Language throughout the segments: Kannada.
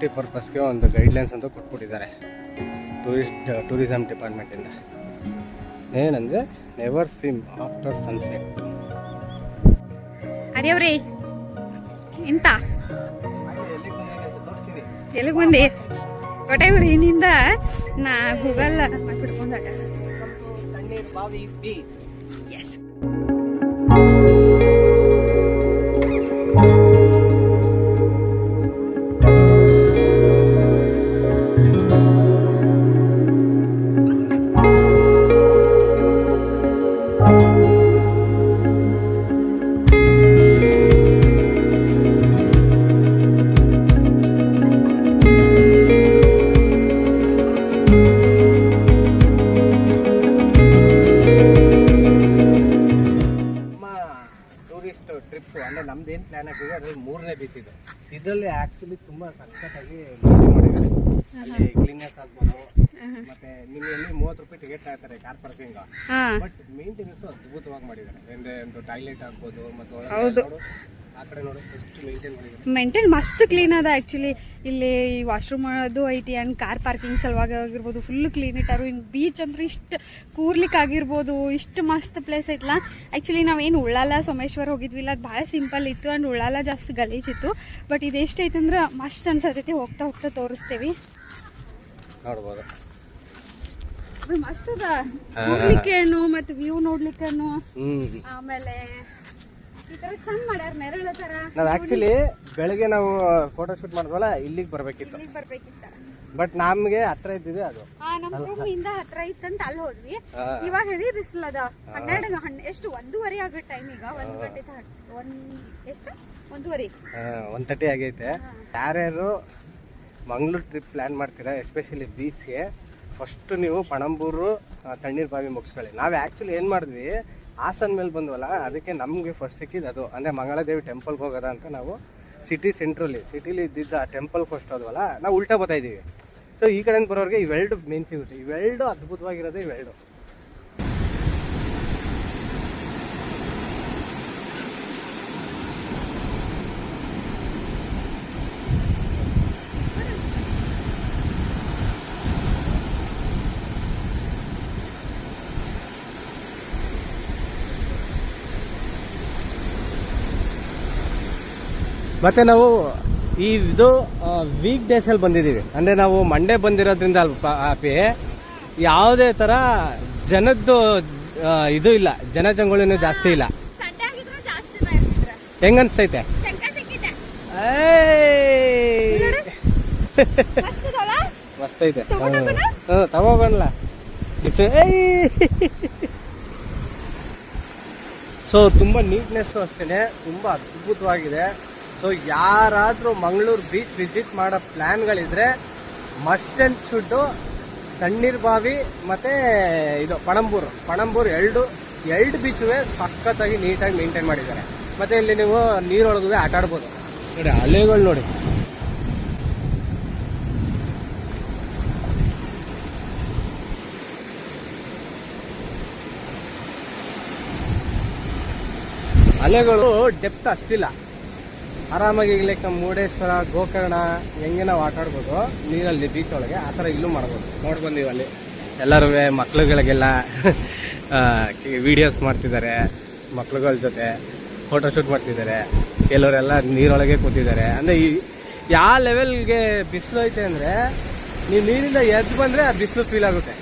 ಸೇಫ್ಟಿ ಪರ್ಪಸ್ಗೆ ಒಂದು ಗೈಡ್ಲೈನ್ಸ್ ಅಂತ ಕೊಟ್ಬಿಟ್ಟಿದ್ದಾರೆ. ಟೂರಿಸ್ಟ್ ಟೂರಿಸಮ್ ಡಿಪಾರ್ಟ್ಮೆಂಟಿಂದ ಏನಂದರೆ ನೆವರ್ ಸ್ವಿಮ್ ಆಫ್ಟರ್ ಸನ್ಸೆಟ್ ಅರೆಯವ್ರಿ ಇಂತ? ಎಲ್ಲಿಗೆ ಬಂದಿ? ಇನ್ನಿಂದ ನಾ ಗೂಗಲ್ ಮಾಡ್ಬಿಡ್ಕೊಂಡಾಗ ಎಸ್ ಟೂರಿಸ್ಟ್ ಟ್ರಿಪ್ಸ್, ಅಂದರೆ ನಮ್ದು ಏನು ಪ್ಲಾನ್ ಆಗಿದೆ ಅದ್ರಲ್ಲಿ ಮೂರನೇ ಬೀಚ್ ಇದೆ. ಇದರಲ್ಲಿ ಆ್ಯಕ್ಚುಲಿ ತುಂಬ ಸಖತ್ತಾಗಿ ಮಾಡಿದ್ದಾರೆ. ಅಲ್ಲಿ ಕ್ಲೀನ್ನೆಸ್ ಆಗ್ಬೋದು ಮತ್ತೆ ನಿಮ್ಮಲ್ಲಿ ಮೂವತ್ತು ರೂಪಾಯಿ ಟಿಕೆಟ್ ಹಾಕ್ತಾರೆ ಕಾರ್ ಪಾರ್ಕಿಂಗ್ ಬಟ್ ಮೇಂಟೆನೆನ್ಸ್ ಅದ್ಭುತವಾಗಿ ಮಾಡಿದ್ದಾರೆ. ಅಂದ್ರೆ ಒಂದು ಟಾಯ್ಲೆಟ್ ಆಗ್ಬೋದು ಮತ್ತೆ ಒಳಗಡೆ ಹೌದು. ನೋಡು, ಆ ಕಡೆ ನೋಡಿ ಎಷ್ಟು ಮೇಂಟೈನ್ ಮಾಡಿದ್ದಾರೆ. ಮೇಂಟೈನ್ ಮಸ್ತ್ ಕ್ಲೀನ್ ಅದ ಆ್ಯಕ್ಚುಲಿ ಇಲ್ಲಿ ವಾಶ್ರೂಮ್ ಅದು ಐತಿ ಆ್ಯಂಡ್ ಕಾರ್ ಪಾರ್ಕಿಂಗ್ ಸಲುವಾಗಿ ಆಗಿರ್ಬೋದು ಫುಲ್ ಕ್ಲೀನ್ ಇಟ್ಟಾರು. ಇನ್ನು ಬೀಚ್ ಅಂದ್ರೆ ಇಷ್ಟು ಕೂರ್ಲಿಕ್ಕೆ ಆಗಿರ್ಬೋದು ಇಷ್ಟು ಮಸ್ತ್ ಪ್ಲೇಸ್ ಐತಲ್ಲ ಆ್ಯಕ್ಚುಲಿ ನಾವೇನು ಉಳ್ಳಾಲ ಸೋಮೇಶ್ವರ ಹೋಗಿದ್ವಿಲ್ಲ ಅದು ಭಾಳ ಸಿಂಪಲ್ ಇತ್ತು ಆ್ಯಂಡ್ ಉಳ್ಳಾಲ ಜಾಸ್ತಿ ಗಲೀಜಿತ್ತು ಬಟ್ ಇದು ಅಂದ್ರೆ ಮಸ್ತ್ ಅನ್ಸತೈತಿ ಹೋಗ್ತಾ ಹೋಗ್ತಾ ತೋರಿಸ್ತೇವಿ. ನೋಡ್ಬೋದು. ಮಸ್ತ್ ಅದ. ಕೂರ್ಲಿಕ್ಕೇನು ಮತ್ತು ವ್ಯೂ ನೋಡ್ಲಿಕ್ಕೆ ಆಮೇಲೆ ನಾವು ಆಕ್ಚುಲಿ ಬೆಳಗ್ಗೆ ನಾವು ಫೋಟೋ ಶೂಟ್ ಮಾಡಿದ್ವಲ್ಲ ಇಲ್ಲಿಗೆ ಬರ್ಬೇಕಿತ್ತು. ಬಟ್ ನಮ್ಗೆ ಹತ್ರ ಇದ್ದಿದೆ ಅದು. ಆ ನಮ್ಮ ರೂಮ್ ಇಂದ ಹತ್ರ ಇತ್ತಂತ ಅಲ್ಲಿ ಹೋದ್ವಿ. ಇವಾಗ ಹೆವಿ ಬಿಸಿಲದ ಹನ್ನೆರಡು ಹನ್ ಎಷ್ಟು? ಒಂದೂವರೆ ಆಗೋ ಟೈಮ್ ಈಗ. ಒಂದ್ ಗಂಟೆ ಒಂದ್ ಎಷ್ಟು? ಒಂದೂವರೆ. ಒಂದ್ ತರ್ಟಿ ಆಗೈತೆ. ಯಾರ್ಯಾರು ಮಂಗ್ಳೂರ್ ಟ್ರಿಪ್ ಪ್ಲಾನ್ ಮಾಡ್ತೀರಾ ಎಸ್ಪೆಷಲಿ ಬೀಚ್ಗೆ ಫಸ್ಟ್ ನೀವು ಪಣಂಬೂರು ತಣ್ಣೀರು ಬಾವಿ ಮುಗಿಸ್ಕೊಳ್ಳಿ. ನಾವು ಆ್ಯಕ್ಚುಲಿ ಏನು ಮಾಡಿದ್ವಿ, ಹಾಸನ ಮೇಲೆ ಬಂದ್ವಲ್ಲ, ಅದಕ್ಕೆ ನಮಗೆ ಫಸ್ಟ್ ಸಿಕ್ಕಿದ್ದು ಅದು. ಅಂದರೆ ಮಂಗಳಾದೇವಿ ಟೆಂಪಲ್ಗೆ ಹೋಗೋದ ಅಂತ ನಾವು ಸಿಟಿ ಸೆಂಟ್ರಲ್ಲಿ ಸಿಟಿಲಿ ಇದ್ದಿದ್ದ ಆ ಟೆಂಪಲ್ ಫಸ್ಟ್ ಹೋದ್ವಲ್ಲ ನಾವು ಉಲ್ಟಾ ಬರ್ತಾ ಇದ್ದೀವಿ. ಸೊ ಈ ಕಡೆಯಿಂದ ಬರೋರಿಗೆ ಇವೆರಡು ಮೇನ್ ಸಿಗುತ್ತೆ ಇವೆರಡು ಅದ್ಭುತವಾಗಿರೋದೇ ಇವೆರಡು ಮತ್ತೆ ನಾವು ಈ ಇದು ವೀಕ್ ಡೇಸಲ್ಲಿ ಬಂದಿದ್ದೀವಿ. ಅಂದರೆ ನಾವು ಮಂಡೇ ಬಂದಿರೋದ್ರಿಂದ ಆಪಿ ಯಾವುದೇ ಥರ ಜನದ್ದು ಇದು ಇಲ್ಲ. ಜನಜಂಗುಳಿನೂ ಜಾಸ್ತಿ ಇಲ್ಲ. ಹೆಂಗನ್ಸೈತೆ? ಮಸ್ತ್ ತಗೊಂಡೋಗೋಣ? ಹ್ಞೂ ಸೊ ತುಂಬ ನೀಟ್ನೆಸ್ಸು ಅಷ್ಟೇ ತುಂಬ ಅದ್ಭುತವಾಗಿದೆ. ಸೊ ಯಾರಾದರೂ ಮಂಗಳೂರು ಬೀಚ್ ವಿಸಿಟ್ ಮಾಡೋ ಪ್ಲ್ಯಾನ್ಗಳಿದ್ರೆ must and should Tannir Bavi ಮತ್ತು ಇದು ಪಣಂಬೂರು. ಪಣಂಬೂರು ಎರಡು ಎರಡು ಬೀಚುವೆ ಸಖತ್ತಾಗಿ ನೀಟಾಗಿ ಮೇಂಟೈನ್ ಮಾಡಿದ್ದಾರೆ. ಮತ್ತು ಇಲ್ಲಿ ನೀವು ನೀರೊಳಗೂ ಆಟ ಆಡ್ಬೋದು. ನೋಡಿ ಅಲೆಗಳು ನೋಡಿ. ಅಲೆಗಳು ಡೆಪ್ತ್ ಅಷ್ಟಿಲ್ಲ. ಆರಾಮಾಗಿ ಈಗ್ಲಿಕ್ಕೆ ನಮ್ಮ ಮುರುಡೇಶ್ವರ, ಗೋಕರ್ಣ ಹೆಂಗೆ ನಾವು ಆಟ ಆಡ್ಬೋದು? ನೀರಲ್ಲಿ ಬೀಚ್ ಒಳಗೆ ಆ ಥರ ಇಲ್ಲೂ ಮಾಡ್ಬೋದು. ನೋಡಿ ಅಲ್ಲಿ. ಎಲ್ಲರೂ ಮಕ್ಳುಗಳಿಗೆಲ್ಲ ವಿಡಿಯೋಸ್ ಮಾಡ್ತಿದ್ದಾರೆ. ಮಕ್ಳುಗಳ ಜೊತೆ ಫೋಟೋ ಶೂಟ್ ಮಾಡ್ತಿದ್ದಾರೆ. ಕೆಲವರೆಲ್ಲ ನೀರೊಳಗೆ ಕೂತಿದ್ದಾರೆ. ಅಂದರೆ ಈ ಯಾವ ಲೆವೆಲ್ಗೆ ಬಿಸಿಲು ಐತೆ ಅಂದರೆ, ನೀವು ನೀರಿಂದ ಎದ್ದು ಬಂದರೆ ಆ ಬಿಸಿಲು ಫೀಲ್ ಆಗುತ್ತೆ.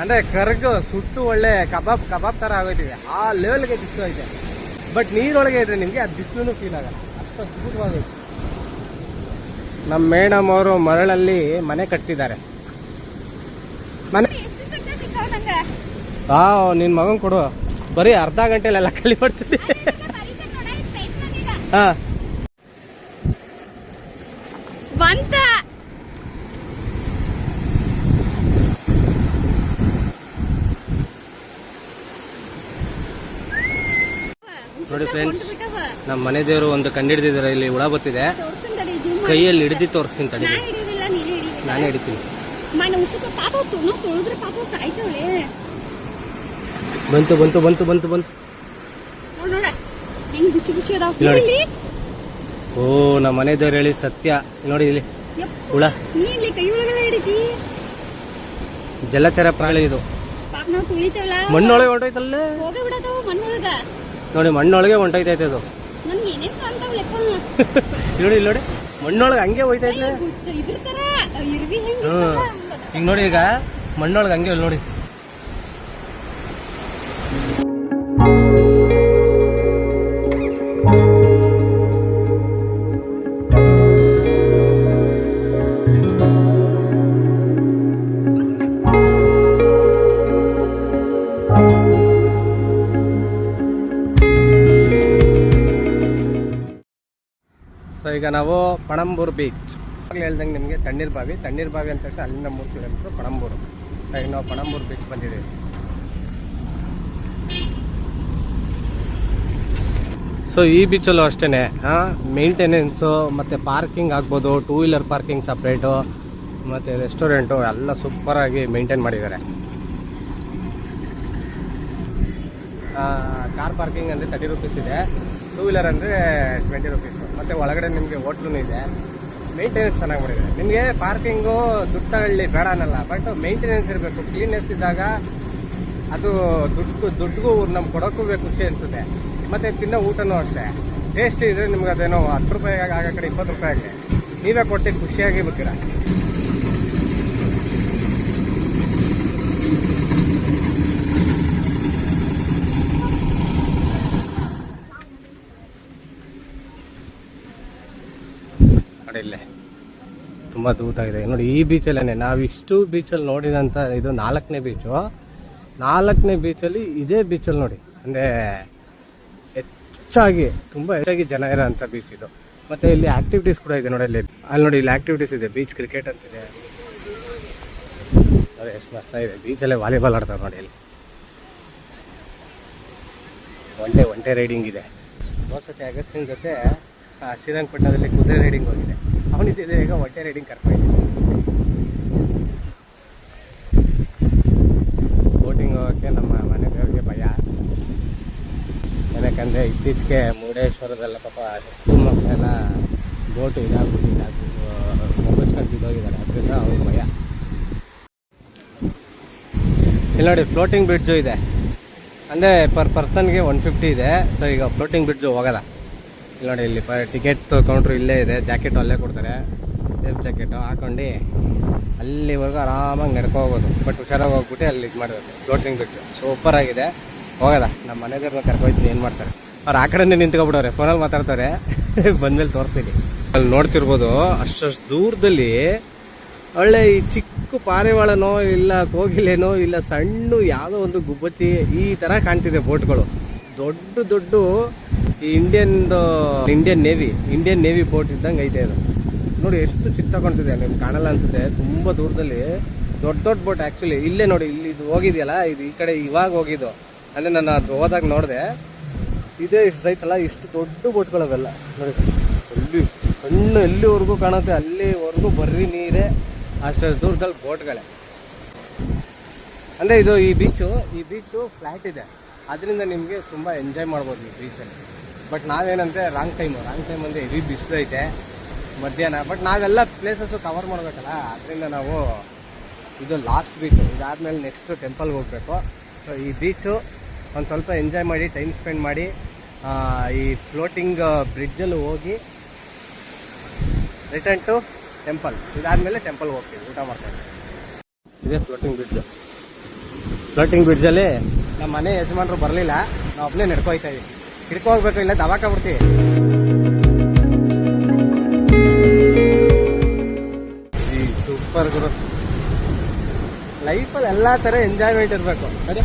ಅಂದರೆ ಕರ್ಗು ಸುಟ್ಟು ಒಳ್ಳೆ ಕಬಾಬ್ ಕಬಾಬ್ ಥರ ಆಗೋಯ್ತಿದೆ. ಆ ಲೆವೆಲ್ಗೆ ಬಿಸಿಲು ಐತೆ. ಬಟ್ ನೀರೊಳಗೆ ಇದ್ರೆ ನಿಮಗೆ ಆ ಬಿಸಿಲು ಫೀಲ್ ಆಗಲ್ಲ. ಅದ್ಭುತವಾಗೈತೆ ನಮ್ಮ ಮೇಡಮ್ ಅವರು ಮರಳಲ್ಲಿ ಮನೆ ಕಟ್ತಿದ್ದಾರೆ ಮನೆ ಎಷ್ಟು ಆ ನಿನ್ ಮಗನ್ ಕೊಡು ಬರೀ ಅರ್ಧ ಗಂಟೆಲೆಲ್ಲ ಕಳಿ ಬರ್ತೀನಿ. ಹಾ ಬಂತ ನೋಡಿ friends. ನಮ್ಮ ಮನೆ ದೇವರು ಒಂದು ಕಂಡಿಡ್ದಿದ್ದಾರೆ ಇಲ್ಲಿ ಹುಳ ಬತ್ತಿದೆ. ಕೈಯಲ್ಲಿ ಹಿಡಿದಿ ತೋರಿಸ್ತೀನಿ ತಡಿ. ನಾನೇ ಹಿಡಿತೀನಿ. ಬಂತು ಬಂತು ಬಂತು ಬಂತು ಬಂತು. ನೋಡ್ ಓ ನಮ್ಮ ಮನೆ ದೇವ್ರು ಹೇಳಿ ಸತ್ಯ. ನೋಡಿ ಇಲ್ಲಿ. ಹುಳ. ಜಲಚರ ಪ್ರಾಣಿ ಇದು. ಮಣ್ಣೊಳಗೆ ಹೊಂಟೈತಲ್ಲೇ ನೋಡಿ ಮಣ್ಣೊಳಗೆ ಹೊಂಟೈತೈತೆ ಅದು. ನೋಡಿ ಇಲ್ಲಿ ನೋಡಿ. ಮಣ್ಣೊಳಗೆ ಹಂಗೆ ಹೋಯ್ತಾ ಇದ್ರೆ ಹಿಂಗ್ ತರ ಇರ್ವಿ ಹೆಂಗ್ ಹ್ಮ್. ಈಗ ನೋಡಿ ಈಗ ಮಣ್ಣೊಳಗೆ ಹಂಗೆ ಇಲ್ಲಿ ನೋಡಿ. ಈಗ ನಾವು ಪಣಂಬೂರು ಬೀಚ್ ಹೇಳ್ದಂಗೆ ನಿಮಗೆ ತಣ್ಣೀರ್ ಬಾವಿ. ತಣ್ಣೀರ್ ಬಾವಿ ಅಂತ ತಕ್ಷಣ ಅಲ್ಲಿಂದ ಮೂರು ಕಿಲೋಮೀಟ್ರ್ ಪಣಂಬೂರು. ಈಗ ನಾವು ಪಣಂಬೂರು ಬೀಚ್ ಬಂದಿದ್ದೀವಿ. ಸೊ ಈ ಬೀಚಲ್ಲೂ ಅಷ್ಟೇ ಮೇಂಟೆನೆನ್ಸು ಮತ್ತು ಪಾರ್ಕಿಂಗ್ ಆಗ್ಬೋದು ಟೂ ವೀಲರ್ ಪಾರ್ಕಿಂಗ್ ಸಪ್ರೇಟು ಮತ್ತು ರೆಸ್ಟೋರೆಂಟು ಎಲ್ಲ ಸೂಪರಾಗಿ ಮೇಂಟೈನ್ ಮಾಡಿದ್ದಾರೆ. ಕಾರ್ ಪಾರ್ಕಿಂಗ್ ಅಂದರೆ ತರ್ಟಿ ರುಪೀಸ್ ಇದೆ. ಟೂ ವೀಲರ್ ಅಂದರೆ ಟ್ವೆಂಟಿ ರುಪೀಸ್ ಮತ್ತು ಒಳಗಡೆ ನಿಮಗೆ ಹೋಟ್ಲೂ ಇದೆ. ಮೇಂಟೆನೆನ್ಸ್ ಚೆನ್ನಾಗಿ ಮಾಡಿದೆ ನಿಮಗೆ ಪಾರ್ಕಿಂಗು ದುಡ್ಡು ತಗೊಳ್ಳಿ ಬೇಡ ಅನ್ನಲ್ಲ ಬಟ್ ಮೇಂಟೆನೆನ್ಸ್ ಇರಬೇಕು. ಕ್ಲೀನ್ನೆಸ್ ಇದ್ದಾಗ ಅದು ದುಡ್ಡು ದುಡ್ಡಿಗೂ ನಮ್ಗೆ ಕೊಡೋಕ್ಕೂ ಖುಷಿ ಅನಿಸುತ್ತೆ. ಮತ್ತು ತಿನ್ನೋ ಊಟನೂ ಅಷ್ಟೇ. ಟೇಸ್ಟ್ ಇದ್ರೆ ನಿಮ್ಗೆ ಅದೇನೋ ಹತ್ತು ರೂಪಾಯಿ ಆಗೋ ಕಡೆ ಇಪ್ಪತ್ತು ರೂಪಾಯಿ ಆಗಲಿ ನೀವೇ ಕೊಟ್ಟು ಖುಷಿಯಾಗಿ ಬರ್ತೀರಾ ಇಲ್ಲೇ. ತುಂಬ ತೂತಾಗಿದೆ ನೋಡಿ, ಈ ಬೀಚಲ್ಲೇ ನಾವು ಇಷ್ಟು ಬೀಚಲ್ಲಿ ನೋಡಿದಂಥ ಇದು ನಾಲ್ಕನೇ ಬೀಚು ನಾಲ್ಕನೇ ಬೀಚಲ್ಲಿ ಇದೇ ಬೀಚಲ್ಲಿ ನೋಡಿ. ಅಂದರೆ ಹೆಚ್ಚಾಗಿ, ತುಂಬ ಹೆಚ್ಚಾಗಿ ಜನ ಇರೋಂಥ ಬೀಚ್ ಇದು. ಮತ್ತು ಇಲ್ಲಿ ಆ್ಯಕ್ಟಿವಿಟೀಸ್ ಕೂಡ ಇದೆ ನೋಡಿ, ಅಲ್ಲಿ. ಅಲ್ಲಿ ನೋಡಿ, ಇಲ್ಲಿ ಆ್ಯಕ್ಟಿವಿಟೀಸ್ ಇದೆ. ಬೀಚ್ ಕ್ರಿಕೆಟ್ ಅಂತಿದೆ ನೋಡಿ ಎಷ್ಟು ಮಸ್ತ ಇದೆ. ಬೀಚಲ್ಲೇ ವಾಲಿಬಾಲ್ ಆಡ್ತಾರೆ ನೋಡಿ ಇಲ್ಲಿ ಒಂಟೆ ಒಂಟೆ ರೈಡಿಂಗ್ ಇದೆ. ಹೋಸತಿ ಅಗಸ್ಟಿನ್ ಜೊತೆ ಶ್ರೀರಂಗಪಟ್ಟಣದಲ್ಲಿ ಕುದುರೆ ರೈಡಿಂಗ್ ಹೋಗಿದೆ. ಅವನಿದ್ದಿದೆ ಈಗ ಹೊಟ್ಟೆ ರೈಡಿಂಗ್ ಕರ್ಕೊಂಡಿದ್ದೆ ಬೋಟಿಂಗ್ ಹೋಗೋಕ್ಕೆ ನಮ್ಮ ಮನೆ ದೇವ್ರಿಗೆ ಭಯ. ಏನಕ್ಕಂದರೆ ಇತ್ತೀಚೆಗೆ ಮುರುಡೇಶ್ವರದಲ್ಲ ಪಾಪ ಸ್ಕೂಲ್ ಮಕ್ಕಳೆಲ್ಲ ಬೋಟು ಇದಾಗ್ಬಿಟ್ಟು ಇದಾಗ್ಬಿಟ್ಟು ಅದರಿಂದ ಅವ್ರಿಗೆ ಭಯ. ಇಲ್ಲಿ ನೋಡಿ ಫ್ಲೋಟಿಂಗ್ ಬ್ರಿಡ್ಜು ಇದೆ. ಅಂದರೆ ಪರ್ ಪರ್ಸನ್ಗೆ ಒನ್ ಫಿಫ್ಟಿ ಇದೆ. ಸೊ ಈಗ ಫ್ಲೋಟಿಂಗ್ ಬ್ರಿಡ್ಜು ಹೋಗಲ್ಲ. ನೋಡಿ, ಇಲ್ಲಿ ಟಿಕೆಟ್ ಕೌಂಟ್ರ್ ಇಲ್ಲೇ ಇದೆ. ಜಾಕೆಟ್ ಅಲ್ಲೇ ಕೊಡ್ತಾರೆ. ಸೇಫ್ ಜಾಕೆಟು ಹಾಕೊಂಡು ಅಲ್ಲಿವರೆಗೂ ಆರಾಮಾಗಿ ನಡ್ಕೊ ಹೋಗೋದು. ಬಟ್ ಹುಷಾರಾಗಿ ಹೋಗ್ಬಿಟ್ಟು ಅಲ್ಲಿ ಇದು ಮಾಡಬೇಕು. ಫ್ಲೋಟಿಂಗ್ ಬಿಟ್ಟು. ಸೂಪರ್ ಆಗಿದೆ. ಹೋಗೋದ ನಮ್ಮ ಮನೆದೇವ್ರನ್ನ ಕರ್ಕೊಯ್ತೀನಿ ಏನು ಮಾಡ್ತಾರೆ? ಅವ್ರು ಆ ಕಡೆನೇ ನಿಂತ್ಕೊಬಿಡವ್ರೆ ಫೋನಲ್ಲಿ ಮಾತಾಡ್ತಾರೆ. ಬಂದ್ಮೇಲೆ ತೋರಿಸ್ತೀನಿ ಅಲ್ಲಿ ನೋಡ್ತಿರ್ಬೋದು, ಅಷ್ಟಷ್ಟು ದೂರದಲ್ಲಿ ಒಳ್ಳೆ ಈ ಚಿಕ್ಕ ಪಾರಿವಾಳನೋ ಇಲ್ಲ ಕೋಗಿಲೇನೋ ಇಲ್ಲ, ಸಣ್ಣ ಯಾವುದೋ ಒಂದು ಗುಬ್ಬಚ್ಚಿ ಈ ಥರ ಕಾಣ್ತಿದೆ ಬೋಟ್ಗಳು. ದೊಡ್ಡ ದೊಡ್ಡ ಈ Indian Indian navy Indian navy boat ಇದ್ದಂಗೆ ಐತೆ ಅದು. ನೋಡಿ, ಎಷ್ಟು ಚಿಕ್ಕ ಕಾಣಿಸಿದೆ ನಿಮ್ಗೆ ಕಾಣಲ್ಲ ಅನ್ಸುತ್ತೆ. ತುಂಬ ದೂರದಲ್ಲಿ ದೊಡ್ಡ ದೊಡ್ಡ ಬೋಟ್ ಆ್ಯಕ್ಚುಲಿ ಇಲ್ಲೇ ನೋಡಿ, ಇಲ್ಲಿ ಇದು ಹೋಗಿದೆಯಲ್ಲ, ಇದು ಈ ಕಡೆ ಇವಾಗ ಹೋಗಿದ್ದು. ಅಂದರೆ ನಾನು ಅದು ಹೋದಾಗ ನೋಡಿದೆ. ಇದೇ ಇಷ್ಟು ಐತಲ್ಲ, ಇಷ್ಟು ದೊಡ್ಡ ಬೋಟ್ಗಳವೆಲ್ಲ ನೋಡಿ ಅಲ್ಲಿ ಸಣ್ಣ ಎಲ್ಲಿವರೆಗೂ ಕಾಣುತ್ತೆ, ಅಲ್ಲಿವರೆಗೂ ಬರ್ರಿ ನೀರೇ. ಅಷ್ಟು ದೂರದಲ್ಲಿ ಬೋಟ್ಗಳೇ ಅಂದರೆ ಇದು ಈ ಬೀಚು ಈ ಬೀಚು ಫ್ಲ್ಯಾಟ್ ಇದೆ. ಅದರಿಂದ ನಿಮಗೆ ತುಂಬ ಎಂಜಾಯ್ ಮಾಡ್ಬೋದು ಈ ಬೀಚಲ್ಲಿ ಬಟ್ ನಾವೇನಂದ್ರೆ ರಾಂಗ್ ಟೈಮು ರಾಂಗ್ ಟೈಮ್ ಅಂದ್ರೆ ಹೆವಿ ಬಿಸಿಲು ಐತೆ ಮಧ್ಯಾಹ್ನ. ಬಟ್ ನಾವೆಲ್ಲ ಪ್ಲೇಸಸ್ಸು ಕವರ್ ಮಾಡಬೇಕಲ್ಲ ಅದರಿಂದ ನಾವು ಇದು ಲಾಸ್ಟ್ ಬೀಚು ಇದಾದಮೇಲೆ ನೆಕ್ಸ್ಟ್ ಟೆಂಪಲ್ಗೆ ಹೋಗಬೇಕು. ಸೊ ಈ ಬೀಚು ಒಂದು ಸ್ವಲ್ಪ ಎಂಜಾಯ್ ಮಾಡಿ ಟೈಮ್ ಸ್ಪೆಂಡ್ ಮಾಡಿ ಈ ಫ್ಲೋಟಿಂಗ್ ಬ್ರಿಡ್ಜಲ್ಲಿ ಹೋಗಿ ರಿಟರ್ನ್ ಟು ಟೆಂಪಲ್ ಇದಾದಮೇಲೆ ಟೆಂಪಲ್ಗೆ ಹೋಗ್ತೀವಿ ಊಟ ಮಾಡ್ತೀವಿ ಇದೇ ಫ್ಲೋಟಿಂಗ್ ಬ್ರಿಡ್ಜ್ ಫ್ಲೋಟಿಂಗ್ ಬ್ರಿಡ್ಜಲ್ಲಿ ನಮ್ಮ ಮನೆ ಯಜಮಾನರು ಬರಲಿಲ್ಲ ನಾವು ಒಬ್ಬನೇ ನಡ್ಕೊಯ್ತಾ ಇದೀವಿ. ಹಿಡ್ಕೊ ಹೋಗ್ಬೇಕು ಇಲ್ಲ ದವಾಕ ಬಿಡ್ತೀವಿ. ಸೂಪರ್ ಗುರು. ಲೈಫಲ್ಲಿ ಎಲ್ಲ ಥರ ಎಂಜಾಯ್ಮೆಂಟ್ ಇರಬೇಕು. ಅದೇ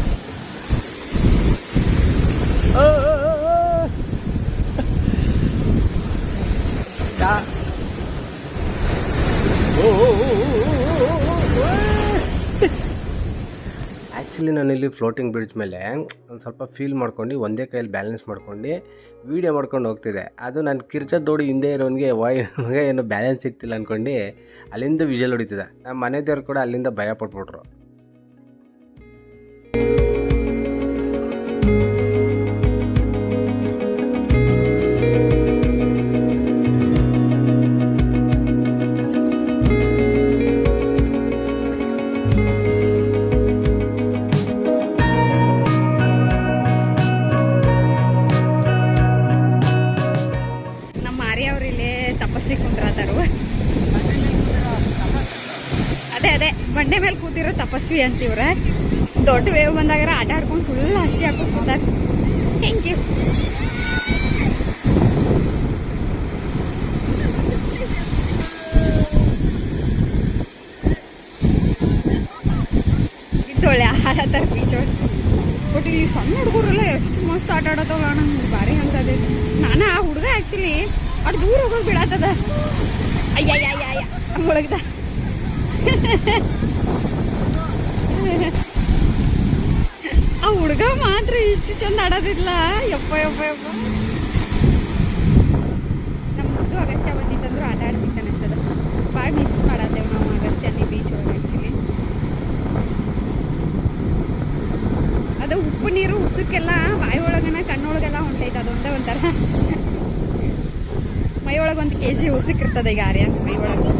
ಓ, ಓ, ಓ, ಓ, ಓ. ಆ್ಯಕ್ಚುಲಿ ಇಲ್ಲಿ ಫ್ಲೋಟಿಂಗ್ ಬ್ರಿಡ್ಜ್ ಮೇಲೆ ಒಂದು ಸ್ವಲ್ಪ ಫೀಲ್ ಮಾಡ್ಕೊಂಡು, ಒಂದೇ ಕೈಯಲ್ಲಿ ಬ್ಯಾಲೆನ್ಸ್ ಮಾಡ್ಕೊಂಡು ವೀಡಿಯೋ ಮಾಡ್ಕೊಂಡು ಹೋಗ್ತಿದ್ದೆ. ಅದು ನಾನು ಕಿರ್ಚ ದೋಡಿ ಹಿಂದೆ ಇರೋನಿಗೆ ವಾಯ್ ಏನು ಬ್ಯಾಲೆನ್ಸ್ ಸಿಗ್ತಿಲ್ಲ ಅಂದ್ಕೊಂಡು ಅಲ್ಲಿಂದ ವಿಜಲ್ ಹೊಡಿತಿದ್ದೆ. ನಮ್ಮ ಮನೆ ದೇವ್ರು ಕೂಡ ಅಲ್ಲಿಂದ ಭಯ ಪಟ್ಬಿಟ್ರು. ಆರ್ಯ ಅವ್ರು ಇಲ್ಲೇ ತಪಸ್ಸಿ ಕುಂದ್ರತಾರು. ಅದೇ ಅದೇ, ಬಂಡೆ ಮೇಲೆ ಕೂತಿರೋ ತಪಸ್ವಿ ಅಂತಿವ್ರ ದೊಡ್ಡ ವೇವ್ ಬಂದಾಗ ಆಟ ಆಡ್ಕೊಂಡು ಫುಲ್ ಹಸಿ ಹಾಕೊಂಡು ಕೂತಾರ. ಥ್ಯಾಂಕ್ ಯು ಬಿದ್ದೊಳ್ಳೆ ಆಡತ್ತಾರ ಬೀಚೋಳು ಬಟ್ ಈ ಸಣ್ಣ ಹುಡುಗರೆಲ್ಲ ಎಷ್ಟು ಮಸ್ತ್ ಆಟ ಆಡತ್ತವಲ್ಲ ನಂಗೆ ಭಾರಿ ಅನ್ಸದೆ ನಾನು ಆ ಹುಡುಗ ಆ್ಯಕ್ಚುಲಿ ಅಟ್ ದೂರ ಹೋಗೋದು ಬಿಡತ್ತದ ಅಯ್ಯಯ್ಯಯ್ಯ ಒಳಗ್ದ. ಆ ಹುಡುಗ ಮಾತ್ರ ಇಷ್ಟು ಚಂದ ಆಡೋದಿಲ್ಲ. ಯಪ್ಪ ಯಪ್ಪ ಯಪ್ಪ. ನಮ್ಮ ಅಗತ್ಯ ಬಂದಿತ್ತಂದ್ರು ಆಟ ಆಡ್ತಿತ್ತು ಅನಿಸ್ತದ ಭಾಳ ಮಿಸ್ ಮಾಡತ್ತೇವೆ ನಾವು ಅಗಸ್ತ್ಯನೇ ಬೀಚ್ ಒಳಗೆ ಆ್ಯಕ್ಚುಲಿ ಅದು ಉಪ್ಪು, ನೀರು ಉಸುಕ್ಕೆಲ್ಲ ಬಾಯಿ ಒಳಗನ, ಕಣ್ಣೊಳಗೆಲ್ಲ ಹೊಂಟೈತೆ, ಅದೊಂದೇ ಒಂಥರ. ಮೈ ಒಳಗೆ ಒಂದು ಕೆ ಜಿ ಉಸುಕ್ ಇರ್ತದೆ ಈಗ ಆರ್ಯ ಮೈ ಒಳಗೆ